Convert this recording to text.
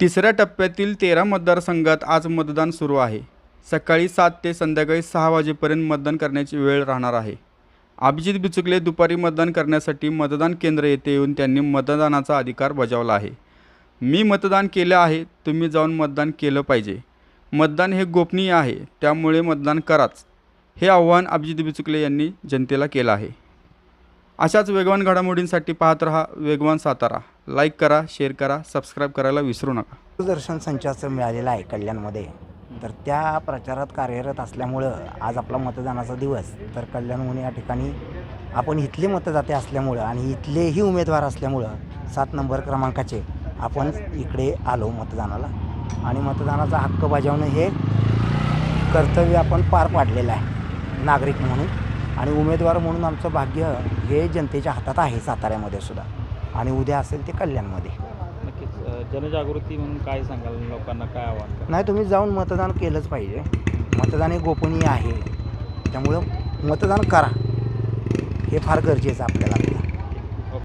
तिसऱ्या टप्प्यातील तेरा मतदारसंघात आज मतदान सुरू आहे. सकाळी सात ते संध्याकाळी सहा वाजेपर्यंत मतदान करण्याची वेळ राहणार आहे. अभिजित बिचुकले दुपारी मतदान करण्यासाठी मतदान केंद्र येथे येऊन त्यांनी मतदानाचा अधिकार बजावला आहे. मी मतदान केलं आहे तुम्ही जाऊन मतदान केलं पाहिजे. मतदान हे गोपनीय आहे त्यामुळे मतदान कराच. हे आव्हान अभिजित बिचुकले यांनी जनतेला केलं आहे. अशाच वेगवान घडामोडींसाठी पाहत रहा वेगवान सातारा. लाईक करा शेअर करा सबस्क्राईब करायला विसरू नका. दूरदर्शन संचाचं मिळालेलं आहे कल्याणमध्ये. तर त्या प्रचारात कार्यरत असल्यामुळं आज आपला मतदानाचा दिवस. तर कल्याणहून या ठिकाणी आपण इथले मतदाते असल्यामुळं आणि इथलेही उमेदवार असल्यामुळं सात नंबर क्रमांकाचे आपण इकडे आलो मतदानाला. आणि मतदानाचा हक्क बजावणं हे कर्तव्य आपण पार पाडलेलं आहे नागरिक म्हणून. आणि उमेदवार म्हणून आमचं भाग्य हे जनतेच्या हातात आहे साताऱ्यामध्ये सुद्धा. आणि उद्या असेल ते कल्याणमध्ये. नक्कीच. जनजागृती म्हणून काय सांगाल? लोकांना काय आव्हान? नाही तुम्ही जाऊन मतदान केलंच पाहिजे. मतदान हे गोपनीय आहे. त्यामुळं मतदान करा. हे फार गरजेचं आपल्याला